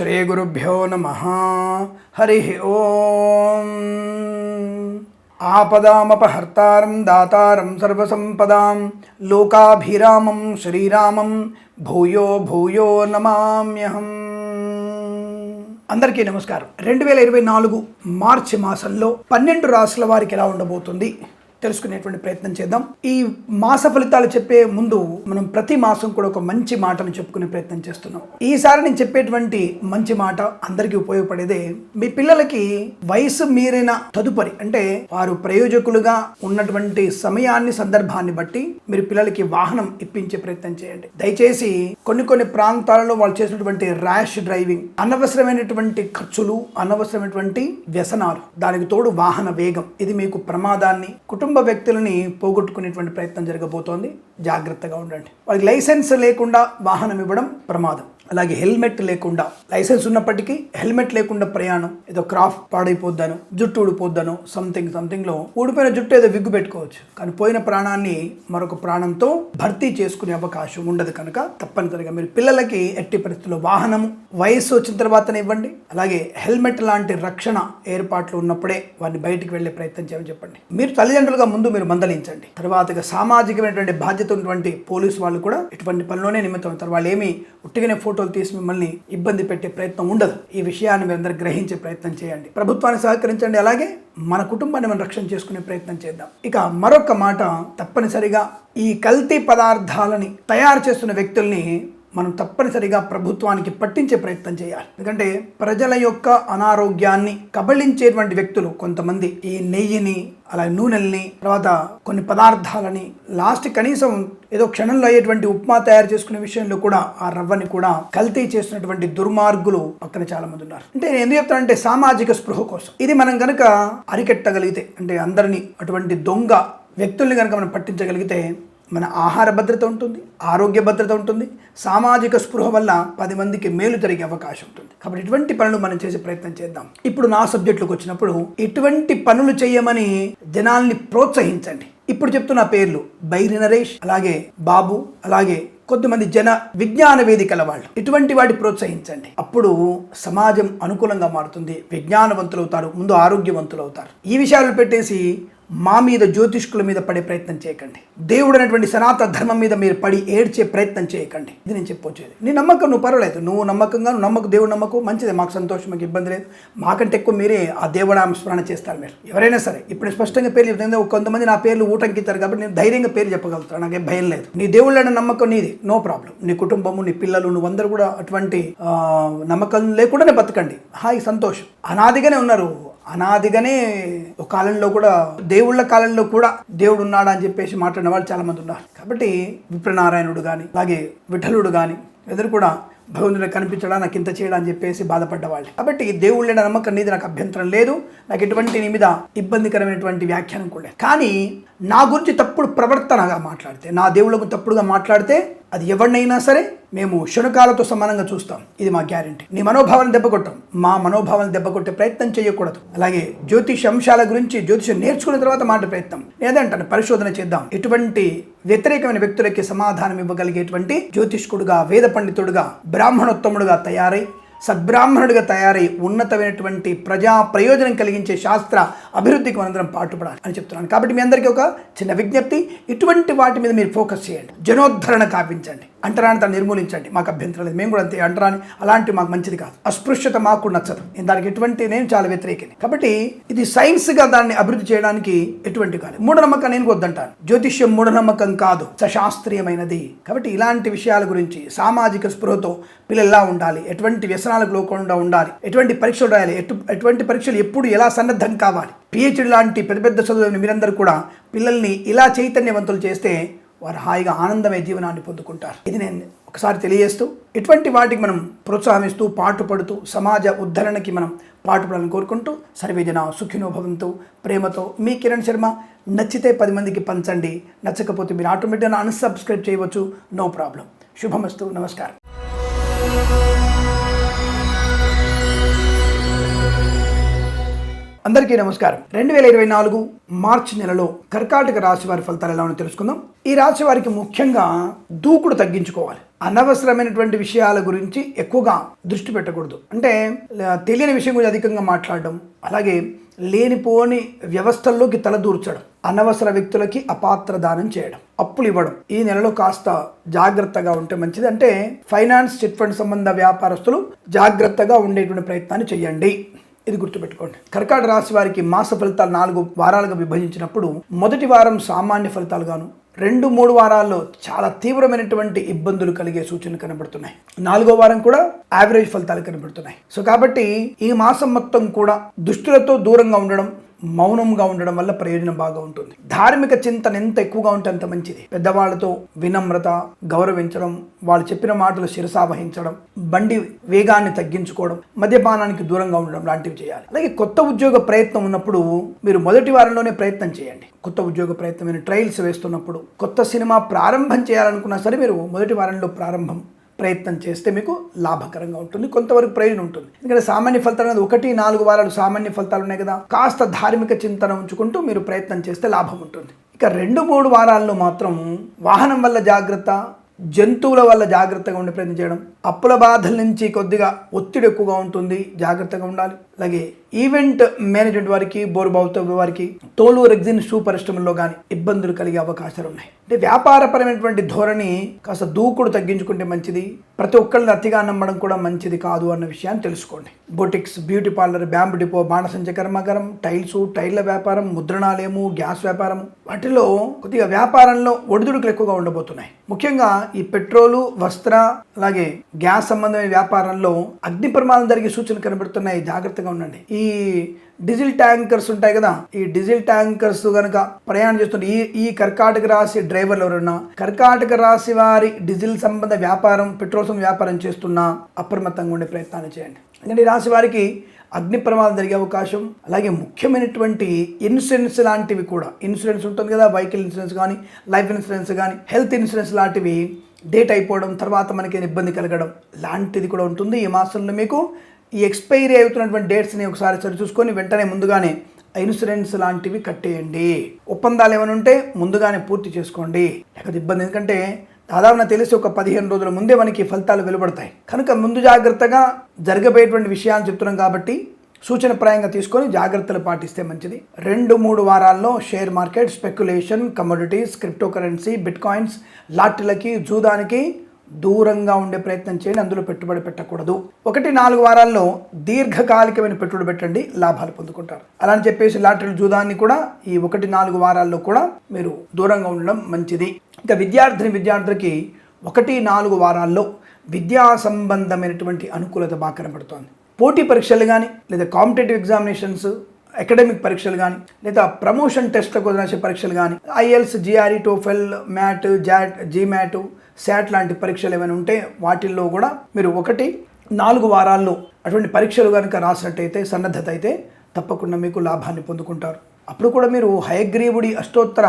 శ్రీగురుభ్యో నమ. హరి ఓం. ఆపదామపహర్తారం దాతారం సర్వసంపదాం. లోకాభిరామం శ్రీరామం. భూయో భూయో నమామ్యహం. అందరికీ నమస్కారం. రెండు వేల ఇరవై నాలుగు మార్చి మాసంలో పన్నెండు రాసుల వారికి ఎలా ఉండబోతుంది? తెలుసుకునేటువంటి ప్రయత్నం చేద్దాం. ఈ మాస ఫలితాలు చెప్పే ముందు మనం ప్రతి మాసం కూడా ఒక మంచి మాటను చెప్పుకునే ప్రయత్నం చేస్తున్నాం. ఈసారి నేను చెప్పేటువంటి మంచి మాట అందరికీ ఉపయోగపడేదే మీ పిల్లలకి వయసు మీరిన తదుపరి అంటే వారు ప్రయోజకులుగా ఉన్నటువంటి సమయాన్ని సందర్భాన్ని బట్టి మీరు పిల్లలకి వాహనం ఇప్పించే ప్రయత్నం చేయండి. దయచేసి కొన్ని కొన్ని ప్రాంతాలలో వాళ్ళు చేసినటువంటి ర్యాష్ డ్రైవింగ్ అనవసరమైనటువంటి ఖర్చులు అనవసరమైనటువంటి వ్యసనాలు దానికి తోడు వాహన వేగం ఇది మీకు ప్రమాదాన్ని కుటుంబ కుటుంబ వ్యక్తులని పోగొట్టుకునేటువంటి ప్రయత్నం జరగబోతోంది. జాగ్రత్తగా ఉండండి. వాళ్ళకి లైసెన్స్ లేకుండా వాహనం ఇవ్వడం ప్రమాదం. అలాగే హెల్మెట్ లేకుండా లైసెన్స్ ఉన్నప్పటికీ హెల్మెట్ లేకుండా ప్రయాణం ఏదో క్రాఫ్ట్ పాడైపోద్దాను జుట్టు ఊడిపోద్దాను సంథింగ్ సంథింగ్లో ఊడిపోయిన జుట్టు ఏదో విగ్గు పెట్టుకోవచ్చు. కానీ పోయిన ప్రాణాన్ని మరొక ప్రాణంతో భర్తీ చేసుకునే అవకాశం ఉండదు కనుక తప్పనిసరిగా మీరు పిల్లలకి ఎట్టి పరిస్థితుల్లో వాహనం వయస్సు వచ్చిన తర్వాతనే ఇవ్వండి. అలాగే హెల్మెట్ లాంటి రక్షణ ఏర్పాట్లు ఉన్నప్పుడే వారిని బయటికి వెళ్ళే ప్రయత్నం చేయమని చెప్పండి. మీరు తల్లిదండ్రులుగా ముందు మీరు మందలించండి. తర్వాతగా సామాజికమైనటువంటి బాధ్యత ఉన్నటువంటి పోలీసు వాళ్ళు కూడా ఇటువంటి పనిలోనే నిమిత్తం అవుతారు వాళ్ళు ఏమి ఉట్టిగానే ఫోటోలు తీసి మిమ్మల్ని ఇబ్బంది పెట్టే ప్రయత్నం ఉండదు. ఈ విషయాన్ని మీరందరూ గ్రహించే ప్రయత్నం చేయండి. ప్రభుత్వాన్ని సహకరించండి. అలాగే మన కుటుంబాన్ని మనం రక్షణ చేసుకునే ప్రయత్నం చేద్దాం. ఇక మరొక మాట తప్పనిసరిగా ఈ కల్తీ పదార్థాలని తయారు చేస్తున్న వ్యక్తుల్ని మనం తప్పనిసరిగా ప్రభుత్వానికి పట్టించే ప్రయత్నం చేయాలి. ఎందుకంటే ప్రజల యొక్క అనారోగ్యాన్ని కబళించేటువంటి వ్యక్తులు కొంతమంది. ఈ నెయ్యిని అలాగే నూనెల్ని తర్వాత కొన్ని పదార్థాలని లాస్ట్ కనీసం ఏదో క్షణంలో అయ్యేటువంటి ఉప్మా తయారు చేసుకునే విషయంలో కూడా ఆ రవ్వని కూడా కల్తీ చేస్తున్నటువంటి దుర్మార్గులు పక్కన చాలా మంది ఉన్నారు. అంటే నేను ఎందుకు చెప్తానంటే సామాజిక స్పృహ కోసం. ఇది మనం కనుక అరికెట్టగలిగితే అంటే అందరినీ అటువంటి దొంగ వ్యక్తుల్ని కనుక మనం పట్టించగలిగితే మన ఆహార భద్రత ఉంటుంది ఆరోగ్య భద్రత ఉంటుంది సామాజిక స్పృహ వల్ల పది మందికి మేలు జరిగే అవకాశం ఉంటుంది. కాబట్టి ఇటువంటి పనులు మనం చేసే ప్రయత్నం చేద్దాం. ఇప్పుడు నా సబ్జెక్టులకు వచ్చినప్పుడు ఇటువంటి పనులు చేయమని జనాల్ని ప్రోత్సహించండి. ఇప్పుడు చెప్తున్న పేర్లు బైరి నరేష్ అలాగే బాబు అలాగే కొద్దిమంది జన విజ్ఞాన వేదికల వాళ్ళు. ఇటువంటి వాటి ప్రోత్సహించండి. అప్పుడు సమాజం అనుకూలంగా మారుతుంది విజ్ఞానవంతులు అవుతారు ముందు ఆరోగ్యవంతులు అవుతారు ఈ విషయాలు పెట్టేసి మా మీద జ్యోతిష్కుల మీద పడే ప్రయత్నం చేయకండి. దేవుడు అనేటువంటి సనాతన ధర్మం మీద మీరు పడి ఏడ్చే ప్రయత్నం చేయకండి. ఇది నేను చెప్పొచ్చేది. నీ నమ్మకం నువ్వు పర్వాలేదు. నువ్వు నమ్మకంగా నువ్వు నమ్మకు దేవుడు నమ్మకు మంచిదే. మాకు సంతోషం మాకు ఇబ్బంది లేదు. మాకంటే ఎక్కువ మీరే ఆ దేవుడు స్మరణ చేస్తారు మీరు. ఎవరైనా సరే ఇప్పుడు స్పష్టంగా పేర్లు చెప్తాను. కొంతమంది నా పేర్లు ఊటంకిస్తారు కాబట్టి నేను ధైర్యంగా పేరు చెప్పగలుగుతాను. నాకేం భయం లేదు. నీ దేవుళ్ళని నమ్మకం నీది. No problem. నీ కుటుంబము నీ పిల్లలు నువ్వందరూ కూడా అటువంటి నమ్మకం లేకుండానే బతకండి. హాయ్ సంతోషం. అనాదిగానే ఉన్నారు. అనాదిగానే ఒక కాలంలో కూడా దేవుళ్ళ కాలంలో కూడా దేవుడు ఉన్నాడా అని చెప్పేసి మాట్లాడిన వాళ్ళు చాలా మంది ఉన్నారు. కాబట్టి విప్రనారాయణుడు కానీ అలాగే విఠలుడు కానీ ఎదురు కూడా భగవంతుడు కనిపించడా నాకు ఇంత చేయడా అని చెప్పేసి బాధపడ్డవాళ్ళు. కాబట్టి దేవుళ్ళైన నమ్మకం నీది నాకు అభ్యంతరం లేదు. నాకు ఎటువంటి నీ మీద ఇబ్బందికరమైనటువంటి వ్యాఖ్యానం కూడా లేదు. కానీ నా గురించి తప్పుడు ప్రవర్తనగా మాట్లాడితే నా దేవుళ్ళకు తప్పుడుగా మాట్లాడితే అది ఎవరినైనా సరే మేము శునకాలతో సమానంగా చూస్తాం. ఇది మా గ్యారంటీ. నీ మనోభావాలను దెబ్బకొట్టాం. మా మనోభావాలను దెబ్బకొట్టే ప్రయత్నం చేయకూడదు. అలాగే జ్యోతిష అంశాల గురించి జ్యోతిషం నేర్చుకున్న తర్వాత మాట ప్రయత్నం. నేనంటాను పరిశోధన చేద్దాం. ఎటువంటి వ్యతిరేకమైన వ్యక్తులకి సమాధానం ఇవ్వగలిగేటువంటి జ్యోతిష్కుడుగా వేద పండితుడుగా బ్రాహ్మణోత్తముడుగా తయారై సద్బ్రాహ్మణుడిగా తయారై ఉన్నతమైనటువంటి ప్రజా ప్రయోజనం కలిగించే శాస్త్ర అభివృద్ధికి మనందరం పాటుపడాలి అని చెప్తున్నాను. కాబట్టి మీ అందరికీ ఒక చిన్న విజ్ఞప్తి. ఇటువంటి వాటి మీద మీరు ఫోకస్ చేయండి. జనోద్ధరణ కాపించండి అంటరాని తను నిర్మూలించండి. మాకు అభ్యంతరం లేదు. మేము కూడా అంతే. అంటరాని అలాంటి మాకు మంచిది కాదు. అస్పృశ్యత మాకు నచ్చదు. నేను దానికి ఎటువంటి నేను చాలా వ్యతిరేకిని. కాబట్టి ఇది సైన్స్గా దాన్ని అభివృద్ధి చేయడానికి ఎటువంటి కాదు. మూఢనమ్మకం నేను వద్దంటాను. జ్యోతిష్యం మూఢనమ్మకం కాదు. సశాస్త్రీయమైనది. కాబట్టి ఇలాంటి విషయాల గురించి సామాజిక స్పృహతో పిల్లలు ఎలా ఉండాలి. ఎటువంటి వ్యసనాలకు లోకుండా ఉండాలి. ఎటువంటి పరీక్షలు రాయాలి. ఎటు ఎటువంటి పరీక్షలు ఎప్పుడు ఎలా సన్నద్ధం కావాలి. పిహెచ్డి లాంటి పెద్ద పెద్ద చదువుని మీరందరూ కూడా పిల్లల్ని ఇలా చైతన్యవంతులు చేస్తే వారు హాయిగా ఆనందమయ జీవనాన్ని పొందుకుంటారు. ఇది నేను ఒకసారి తెలియజేస్తూ ఇటువంటి వాటికి మనం ప్రోత్సాహిస్తూ పాటుపడుతూ సమాజ ఉద్ధరణకి మనం పాటుపడాలని కోరుకుంటూ సర్వేజన సుఖినో భవంతు. ప్రేమతో మీ కిరణ్ శర్మ నచ్చితే పది మందికి పంచండి. నచ్చకపోతే మీరు ఆటోమేటిక్గా అన్సబ్స్క్రైబ్ చేయవచ్చు. No problem. శుభమస్తు. నమస్కారం. అందరికీ నమస్కారం. రెండు వేల ఇరవై నాలుగు మార్చి నెలలో కర్కాటక రాశి వారి ఫలితాలు ఎలా ఉన్నాయో తెలుసుకుందాం. ఈ రాశి వారికి ముఖ్యంగా దూకుడు తగ్గించుకోవాలి. అనవసరమైనటువంటి విషయాల గురించి ఎక్కువగా దృష్టి పెట్టకూడదు. అంటే తెలియని విషయం గురించి అధికంగా మాట్లాడడం అలాగే లేనిపోని వ్యవస్థల్లోకి తలదూర్చడం అనవసర వ్యక్తులకి అపాత్ర దానం చేయడం అప్పులు ఇవ్వడం ఈ నెలలో కాస్త జాగ్రత్తగా ఉంటే మంచిది. అంటే ఫైనాన్స్ చిట్ ఫండ్ సంబంధ వ్యాపారస్తులు జాగ్రత్తగా ఉండేటువంటి ప్రయత్నాన్ని చేయండి. ఇది గుర్తుపెట్టుకోండి. కర్కాట రాశి వారికి మాస ఫలితాలు నాలుగు వారాలుగా విభజించినప్పుడు మొదటి వారం సామాన్య ఫలితాలుగాను రెండు మూడు వారాల్లో చాలా తీవ్రమైనటువంటి ఇబ్బందులు కలిగే సూచనలు కనబడుతున్నాయి. నాలుగో వారం కూడా యావరేజ్ ఫలితాలు కనబడుతున్నాయి. సో కాబట్టి ఈ మాసం మొత్తం కూడా దుష్టులతో దూరంగా ఉండడం మౌనంగా ఉండడం వల్ల ప్రయోజనం బాగా ఉంటుంది. ధార్మిక చింతన ఎంత ఎక్కువగా ఉంటే అంత మంచిది. పెద్దవాళ్ళతో వినమ్రత గౌరవించడం వాళ్ళు చెప్పిన మాటలు శిరసావహించడం బండి వేగాన్ని తగ్గించుకోవడం మద్యపానానికి దూరంగా ఉండడం లాంటివి చేయాలి. అలాగే కొత్త ఉద్యోగ ప్రయత్నం ఉన్నప్పుడు మీరు మొదటి వారంలోనే ప్రయత్నం చేయండి. కొత్త ఉద్యోగ ప్రయత్నమైన ట్రయల్స్ వేస్తున్నప్పుడు కొత్త సినిమా ప్రారంభం చేయాలనుకున్నా సరే మీరు మొదటి వారంలో ప్రారంభం ప్రయత్నం చేస్తే మీకు లాభకరంగా ఉంటుంది కొంతవరకు ప్రయోజనం ఉంటుంది. ఎందుకంటే సామాన్య ఫలితాలు అనేది ఒకటి నాలుగు వారాలు సామాన్య ఫలితాలు ఉన్నాయి కదా కాస్త ధార్మిక చింతన ఉంచుకుంటూ మీరు ప్రయత్నం చేస్తే లాభం ఉంటుంది. ఇక రెండు మూడు వారాల్లో మాత్రం వాహనం వల్ల జాగ్రత్త జంతువుల వల్ల జాగ్రత్తగా ఉండే ప్రయత్నం చేయడం అప్పుల బాధల నుంచి కొద్దిగా ఒత్తిడి ఎక్కువగా ఉంటుంది. జాగ్రత్తగా ఉండాలి. అలాగే ఈవెంట్ మేనేజ్మెంట్ వారికి బోరుబావుతో వారికి తోలు రెగ్జిన్ షూ పరిశ్రమల్లో కానీ ఇబ్బందులు కలిగే అవకాశాలు ఉన్నాయి. అంటే వ్యాపారపరమైనటువంటి ధోరణి కాస్త దూకుడు తగ్గించుకుంటే మంచిది. ప్రతి ఒక్కరిని అతిగా నమ్మడం కూడా మంచిది కాదు అన్న విషయాన్ని తెలుసుకోండి. Boutiques beauty parlour bamboo depot బాణసంచ కర్మాగారం టైల్స్ టైర్ల వ్యాపారం ముద్రణాలయము గ్యాస్ వ్యాపారం వాటిలో కొద్దిగా వ్యాపారంలో ఒడిదుడుకులు ఎక్కువగా ఉండబోతున్నాయి. ముఖ్యంగా ఈ పెట్రోలు వస్త్ర అలాగే గ్యాస్ సంబంధమైన వ్యాపారంలో అగ్ని ప్రమాదం జరిగే సూచనలు కనబడుతున్నాయి. జాగ్రత్తగా ఉండండి. ఈ డీజిల్ ట్యాంకర్స్ ఉంటాయి కదా ఈ డీజిల్ ట్యాంకర్స్ కనుక ప్రయాణం చేస్తున్న ఈ ఈ కర్కాటక రాశి డ్రైవర్లు ఎవరున్నా కర్కాటక రాశి వారి డీజిల్ సంబంధ వ్యాపారం పెట్రోల్ సంబంధ వ్యాపారం చేస్తున్నా అప్రమత్తంగా ఉండే ప్రయత్నాలు చేయండి. ఎందుకంటే ఈ రాశి వారికి అగ్ని ప్రమాదం జరిగే అవకాశం అలాగే ముఖ్యమైనటువంటి ఇన్సూరెన్స్ లాంటివి కూడా ఇన్సూరెన్స్ ఉంటుంది కదా వెహికల్ ఇన్సూరెన్స్ కానీ లైఫ్ ఇన్సూరెన్స్ కానీ హెల్త్ ఇన్సూరెన్స్ లాంటివి డేట్ అయిపోవడం తర్వాత మనకి ఇబ్బంది కలగడం లాంటిది కూడా ఉంటుంది. ఈ మాసంలో మీకు ఈ ఎక్స్పైరీ అవుతున్నటువంటి డేట్స్ని ఒకసారి సరి చూసుకొని వెంటనే ముందుగానే ఇన్సూరెన్స్ లాంటివి కట్టేయండి. ఒప్పందాలు ఏమైనా ఉంటే ముందుగానే పూర్తి చేసుకోండి. లేకపోతే ఇబ్బంది ఎందుకంటే దాదాపు నాకు తెలిసి ఒక పదిహేను రోజుల ముందే మనకి ఫలితాలు వెలువడతాయి. కనుక ముందు జాగ్రత్తగా జరగబోయేటువంటి విషయాలు చెప్తున్నాం కాబట్టి సూచనప్రాయంగా తీసుకొని జాగ్రత్తలు పాటిస్తే మంచిది. రెండు మూడు వారాల్లో share market speculation commodities crypto currency bitcoins లాటరీలకి జూదానికి దూరంగా ఉండే ప్రయత్నం చేయండి. అందులో పెట్టుబడి పెట్టకూడదు. ఒకటి నాలుగు వారాల్లో దీర్ఘకాలికమైన పెట్టుబడి పెట్టండి. లాభాలు పొందుకుంటారు. అలా అని చెప్పేసి లాటరీ జూదాన్ని కూడా ఈ ఒకటి నాలుగు వారాల్లో కూడా మీరు దూరంగా ఉండడం మంచిది. ఇంకా విద్యార్థిని విద్యార్థులకి ఒకటి నాలుగు వారాల్లో విద్యా సంబంధమైనటువంటి అనుకూలత బాగా కనబడుతోంది. పోటీ పరీక్షలు కానీ లేదా కాంపిటేటివ్ ఎగ్జామినేషన్స్ అకాడమిక్ పరీక్షలు కానీ లేదా ప్రమోషన్ టెస్ట్లకు రాసే పరీక్షలు కానీ ఐఎల్స్ జిఆర్ఈ టోఫెల్ మ్యాట్ జాట్ జీమ్యాట్ శాట్ లాంటి పరీక్షలు ఏమైనా ఉంటే వాటిల్లో కూడా మీరు ఒకటి నాలుగు వారాల్లో అటువంటి పరీక్షలు కనుక రాసినట్టయితే సన్నద్ధత అయితే తప్పకుండా మీకు లాభాన్ని పొందుకుంటారు. అప్పుడు కూడా మీరు హయగ్రీవుడి అష్టోత్తర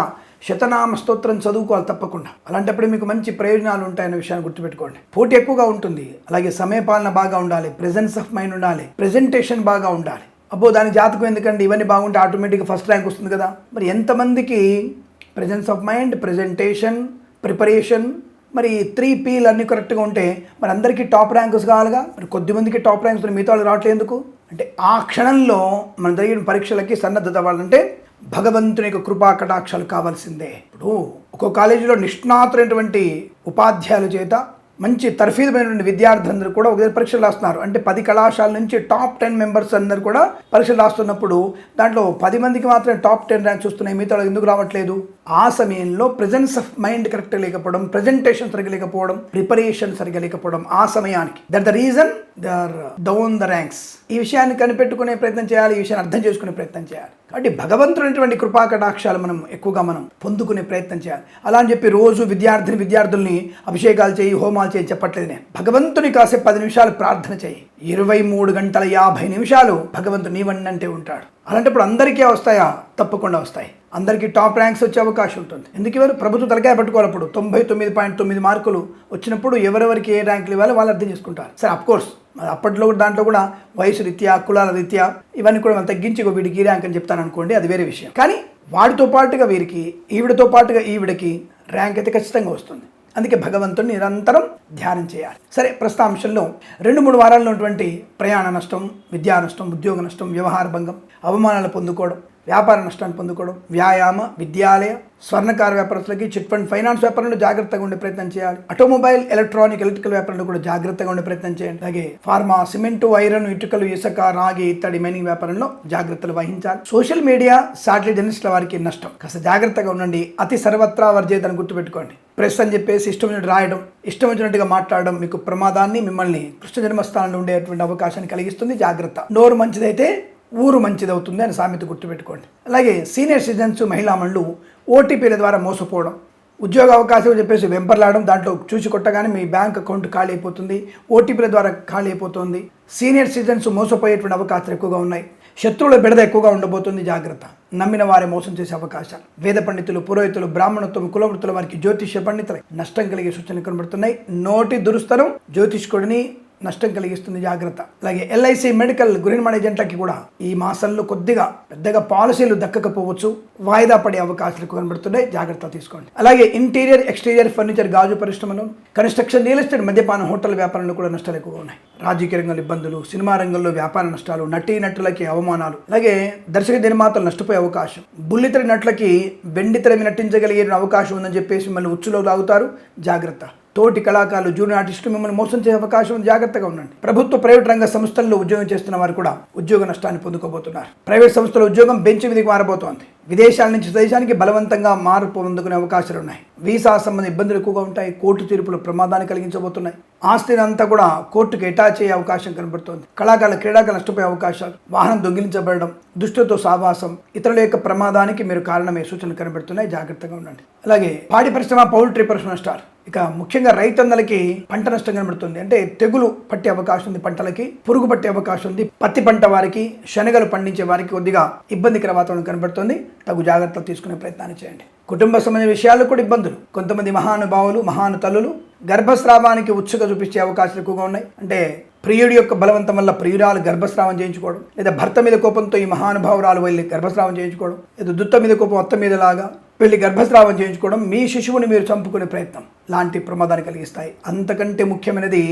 శతనామ స్తోత్రం చదువుకోవాలి తప్పకుండా. అలాంటప్పుడు మీకు మంచి ప్రయోజనాలు ఉంటాయనే విషయాన్ని గుర్తుపెట్టుకోండి. పోటీ ఎక్కువగా ఉంటుంది. అలాగే సమయపాలన బాగా ఉండాలి. ప్రెజెన్స్ ఆఫ్ మైండ్ ఉండాలి. ప్రెజెంటేషన్ బాగా ఉండాలి. అబ్బో దాని జాతకం ఎందుకండి? ఇవన్నీ బాగుంటే ఆటోమేటిక్గా ఫస్ట్ ర్యాంక్ వస్తుంది కదా. మరి ఎంతమందికి presence of mind presentation preparation మరి త్రీ పీలు అన్నీ కరెక్ట్గా ఉంటే మరి అందరికీ టాప్ ర్యాంక్స్ కావాలిగా? మరి కొద్ది మందికి టాప్ ర్యాంక్స్ మిగతా వాళ్ళు రావట్లేదు ఎందుకు? అంటే ఆ క్షణంలో మన జరిగిన పరీక్షలకి సన్నద్ధత అవ్వాలంటే భగవంతుని యొక్క కృపా కటాక్షాలు కావాల్సిందే. ఇప్పుడు ఒక్కో కాలేజీలో నిష్ణాతులైనటువంటి ఉపాధ్యాయుల చేత మంచి తర్ఫీదుమైనటువంటి విద్యార్థులందరూ కూడా ఒక దగ్గర పరీక్షలు రాస్తున్నారు. అంటే పది కళాశాల నుంచి టాప్ టెన్ మెంబర్స్ అందరూ కూడా పరీక్షలు రాస్తున్నప్పుడు దాంట్లో పది మందికి మాత్రమే టాప్ టెన్ ర్యాంక్స్ వస్తున్నాయి. మిగతా ఎందుకు రావట్లేదు? ఆ సమయంలో ప్రెజెన్స్ ఆఫ్ మైండ్ కరెక్ట్ లేకపోవడం ప్రెజెంటేషన్ సరిగ్గా లేకపోవడం ప్రిపరేషన్ సరిగ్గా లేకపోవడం ఆ సమయానికి. That the reason they are down the ranks ఈ విషయాన్ని కనిపెట్టుకునే ప్రయత్నం చేయాలి ఈ విషయాన్ని అర్థం చేసుకునే ప్రయత్నం చేయాలి. కాబట్టి భగవంతుడైనటువంటి కృపా కటాక్షాలు మనం ఎక్కువగా మనం పొందుకునే ప్రయత్నం చేయాలి. అలా అని చెప్పి రోజు విద్యార్థిని విద్యార్థుల్ని అభిషేకాలు చేయి హోమాలు చేయి చెప్పట్లేదు నేను. భగవంతుని కాసేపు పది నిమిషాలు ప్రార్థన చేయి. ఇరవై మూడు గంటల యాభై నిమిషాలు భగవంతుడు నీవన్నంటే ఉంటాడు. అలాంటప్పుడు అందరికీ వస్తాయా? తప్పకుండా వస్తాయి. అందరికీ టాప్ ర్యాంక్స్ వచ్చే అవకాశం ఉంటుంది. ఎందుకు ఇవ్వరు? ప్రభుత్వం తలకాయ పట్టుకోవాలి అప్పుడు తొంభై తొమ్మిది పాయింట్ తొమ్మిది మార్కులు వచ్చినప్పుడు ఎవరెవరికి ఏ ర్యాంకులు ఇవ్వాలో వాళ్ళు అర్థం చేసుకుంటారు. సరే అఫ్కోర్స్ అప్పట్లో కూడా దాంట్లో కూడా వయసు రీత్యా కులాల రీత్యా ఇవన్నీ కూడా మనం తగ్గించి వీడికి ఈ ర్యాంక్ అని చెప్తాను అనుకోండి అది వేరే విషయం. కానీ వాడితో పాటుగా వీరికి ఈవిడతో పాటుగా ఈవిడకి ర్యాంక్ అయితే ఖచ్చితంగా వస్తుంది. అందుకే భగవంతుని నిరంతరం ధ్యానం చేయాలి. సరే ప్రస్తుత అంశంలో రెండు మూడు వారాల్లో ఉన్నటువంటి ప్రయాణ నష్టం విద్యా నష్టం ఉద్యోగ నష్టం వ్యవహార భంగం అవమానాలు పొందుకోవడం వ్యాపార నష్టాన్ని పొందుకోవడం వ్యాయామ విద్యాలయ స్వర్ణకార వ్యాపారస్తులకి చిట్ ఫండ్ ఫైనాన్స్ వ్యాపారంలో జాగ్రత్తగా ఉండే ప్రయత్నం చేయాలి. ఆటోమొబైల్ ఎలక్ట్రానిక్ ఎలక్ట్రికల్ వ్యాపారంలో కూడా జాగ్రత్తగా ఉండే ప్రయత్నం చేయండి. అలాగే ఫార్మా సిమెంట్ ఐరన్ ఇటుకలు ఇసుక రాగి ఇత్తడి మైనింగ్ వ్యాపారంలో జాగ్రత్తలు వహించాలి. సోషల్ మీడియా శాటిలైట్ జర్నలిస్టుల వారికి నష్టం. కాస్త జాగ్రత్తగా ఉండండి. అతి సర్వత్రా వర్జేతను గుర్తుపెట్టుకోండి. ప్రెస్ అని చెప్పేసి ఇష్టం వచ్చినట్టు రాయడం ఇష్టం వచ్చినట్టుగా మాట్లాడడం మీకు ప్రమాదాన్ని మిమ్మల్ని కృష్ణ జన్మస్థానంలో ఉండేటువంటి అవకాశాన్ని కలిగిస్తుంది. జాగ్రత్త. నోరు మంచిదైతే ఊరు మంచిదవుతుంది అని సామెత గుర్తుపెట్టుకోండి. అలాగే సీనియర్ సిటిజన్స్ మహిళామణులు ఓటీపీల ద్వారా మోసపోవడం ఉద్యోగ అవకాశం చెప్పేసి వెంపర్లాడడం దాంట్లో చూసి కొట్టగానే మీ బ్యాంక్ అకౌంట్ ఖాళీ అయిపోతుంది ఓటీపీల ద్వారా ఖాళీ అయిపోతుంది. సీనియర్ సిటిజన్స్ మోసపోయేటువంటి అవకాశాలు ఎక్కువగా ఉన్నాయి. శత్రువుల బిడద ఎక్కువగా ఉండబోతుంది. జాగ్రత్త. నమ్మిన వారే మోసం చేసే అవకాశాలు. వేద పండితులు పురోహితులు బ్రాహ్మణత్వం కులవృత్తుల వారికి జ్యోతిష్య పండితులు నష్టం కలిగే సూచనలు కనబడుతున్నాయి. నోటి దురుస్తనం జ్యోతిష్కుడిని నష్టం కలిగిస్తుంది జాగ్రత్త. అలాగే ఎల్ఐసి మెడికల్ గృహిణి ఏజెంట్లకి కూడా ఈ మాసంలో కొద్దిగా పెద్దగా పాలసీలు దక్కకపోవచ్చు వాయిదా పడే అవకాశాలు కనబడుతున్నాయి. జాగ్రత్త తీసుకోండి. అలాగే ఇంటీరియర్ ఎక్స్టీరియర్ ఫర్నిచర్ గాజు పరిశ్రమలో కన్స్ట్రక్షన్ రియల్ ఎస్టేట్ మద్యపాన హోటల్ వ్యాపారంలో కూడా నష్టాలు ఎక్కువగా ఉన్నాయి. రాజకీయ రంగంలో ఇబ్బందులు సినిమా రంగంలో వ్యాపార నష్టాలు నటీ నటులకి అవమానాలు. అలాగే దర్శక నిర్మాతలు నష్టపోయే అవకాశం. బుల్లితెర నటులకి వెండితెర నటించగలిగే అవకాశం ఉందని చెప్పేసి మళ్ళీ ఉచ్చులో లాగుతారు. జాగ్రత్త. తోటి కళాకారులు జూనియర్ ఆర్టిస్టులు మిమ్మల్ని మోసం చేసే అవకాశం జాగ్రత్తగా ఉండండి. ప్రభుత్వ ప్రైవేట్ రంగ సంస్థల్లో ఉద్యోగం చేస్తున్న వారు కూడా ఉద్యోగ నష్టాన్ని పొందుకోబోతున్నారు. ప్రైవేట్ సంస్థల ఉద్యోగం బెంచ్ మీదకి మారబోతోంది. విదేశాల నుంచి దేశానికి బలవంతంగా మార్పు పొందుకునే అవకాశాలు ఉన్నాయి. వీసా సంబంధ ఇబ్బందులు ఎక్కువగా ఉంటాయి. కోర్టు తీర్పులు ప్రమాదాన్ని కలిగించబోతున్నాయి. ఆస్తిని అంతా కూడా కోర్టుకు అటాచ్ అవకాశం కనబడుతోంది. కళాకారుల క్రీడాకారులు నష్టపోయే అవకాశాలు వాహనం దొంగిలించబడడం దుష్టులతో సావాసం ఇతరుల యొక్క ప్రమాదానికి మీరు కారణమే సూచనలు కనబడుతున్నాయి. జాగ్రత్తగా ఉండండి. అలాగే పాడి పరిశ్రమ పౌల్ట్రీ పరిశ్రమ నష్టాలు ఇక ముఖ్యంగా రైతన్నలకి పంట నష్టం కనబడుతుంది. అంటే తెగులు పట్టే అవకాశం ఉంది పంటలకి పురుగు పట్టే అవకాశం ఉంది. పత్తి పంట వారికి శనగలు పండించే వారికి కొద్దిగా ఇబ్బందికర వాతావరణం కనబడుతుంది. తగు జాగ్రత్తలు తీసుకునే ప్రయత్నాన్ని చేయండి. కుటుంబ సంబంధ విషయాల్లో కూడా ఇబ్బందులు. కొంతమంది మహానుభావులు మహాను తల్లులు గర్భస్రావానికి ఉత్సుక చూపించే అవకాశాలు ఎక్కువగా ఉన్నాయి. అంటే ప్రియుడి యొక్క బలవంతం వల్ల ప్రియురాలు గర్భస్రావం చేయించుకోవడం లేదా భర్త మీద కోపంతో ఈ మహానుభావురాలు వెళ్ళి గర్భస్రావం చేయించుకోవడం లేదా దుత్త మీద కోపం అత్త మీద లాగా వెళ్ళి గర్భస్రావం చేయించుకోవడం మీ శిశువుని మీరు చంపుకునే ప్రయత్నం లాంటి ప్రమాదాన్ని కలిగిస్తాయి. అంతకంటే ముఖ్యమైనది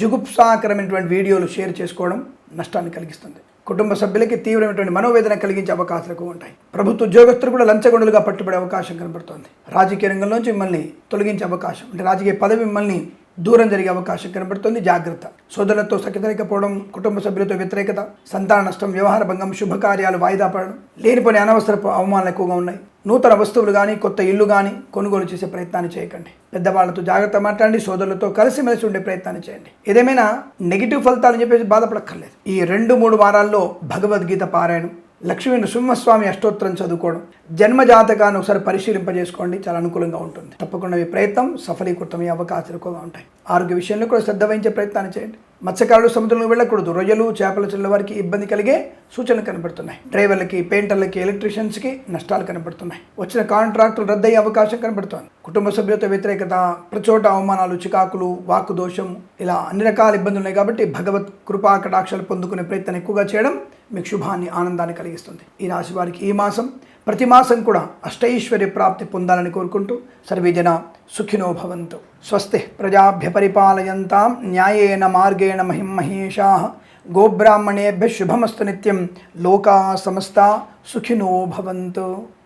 జుగుప్సాకరమైనటువంటి వీడియోలు షేర్ చేసుకోవడం నష్టాన్ని కలిగిస్తుంది. కుటుంబ సభ్యులకి తీవ్రమైనటువంటి మనోవేదన కలిగించే అవకాశాలు ఎక్కువ ఉంటాయి. ప్రభుత్వ ఉద్యోగస్తులు కూడా లంచగొండలుగా పట్టుబడే అవకాశం కనబడుతోంది. రాజకీయ రంగంలోంచి మిమ్మల్ని తొలగించే అవకాశం అంటే రాజకీయ పదవి మిమ్మల్ని దూరం జరిగే అవకాశం కనబడుతుంది. జాగ్రత్త. సోదరులతో సఖ్యతలేకపోవడం కుటుంబ సభ్యులతో వ్యతిరేకత సంతాన నష్టం వ్యవహార భంగం శుభకార్యాలు వాయిదా పడడం లేనిపోని అనవసరపు అవమానాలు ఎక్కువగా ఉన్నాయి. నూతన వస్తువులు కానీ కొత్త ఇల్లు కానీ కొనుగోలు చేసే ప్రయత్నాన్ని చేయకండి. పెద్దవాళ్ళతో జాగ్రత్త మాట్లాడండి సోదరులతో కలిసిమెలిసి ఉండే ప్రయత్నాన్ని చేయండి. ఏదేమైనా నెగిటివ్ ఫలితాలు చెప్పేసి బాధపడక్కర్లేదు. ఈ రెండు మూడు వారాల్లో భగవద్గీత పారాయణం లక్ష్మీ నృసింహస్వామి అష్టోత్తరం చదువుకోవడం జన్మజాతకాన్ని ఒకసారి పరిశీలింపజేసుకోండి. చాలా అనుకూలంగా ఉంటుంది. తప్పకుండా మీ ప్రయత్నం సఫలీకృతమయ్యే అవకాశాలు ఎక్కువగా ఉంటాయి. ఆరోగ్య విషయంలో కూడా శ్రద్ధ వహించే ప్రయత్నాన్ని చేయండి. మత్స్యకారులు సముద్రంలో వెళ్ళకూడదు. రొయ్యలు చేపల చెల్ల వారికి ఇబ్బంది కలిగే సూచనలు కనబడుతున్నాయి. డ్రైవర్లకి పెయింటర్లకి ఎలక్ట్రీషియన్స్కి నష్టాలు కనబడుతున్నాయి. వచ్చిన కాంట్రాక్టులు రద్దయ్యే అవకాశం కనబడుతోంది. కుటుంబ సభ్యులతో వ్యతిరేకత ప్రచోట అవమానాలు చికాకులు వాక్కు దోషం ఇలా అన్ని రకాల ఇబ్బందులు ఉన్నాయి కాబట్టి భగవత్ కృపా కటాక్షాలు పొందుకునే ప్రయత్నం ఎక్కువగా చేయడం మీకు శుభాన్ని ఆనందాన్ని కలిగిస్తుంది. ఈ రాశి వారికి ఈ మాసం ప్రతి మాసం కూడా అష్టైశ్వర్య ప్రాప్తి పొందాలని కోరుకుంటూ సర్వేజన సుఖినో భవంతు. స్వస్తి ప్రజాభ్య పరిపాలయంతాం న్యాయేన మార్గేణ మహిం మహేషా. గోబ్రాహ్మణేభ్య శుభమస్తు నిత్యం లోకా సమస్త సుఖినో భవంతు.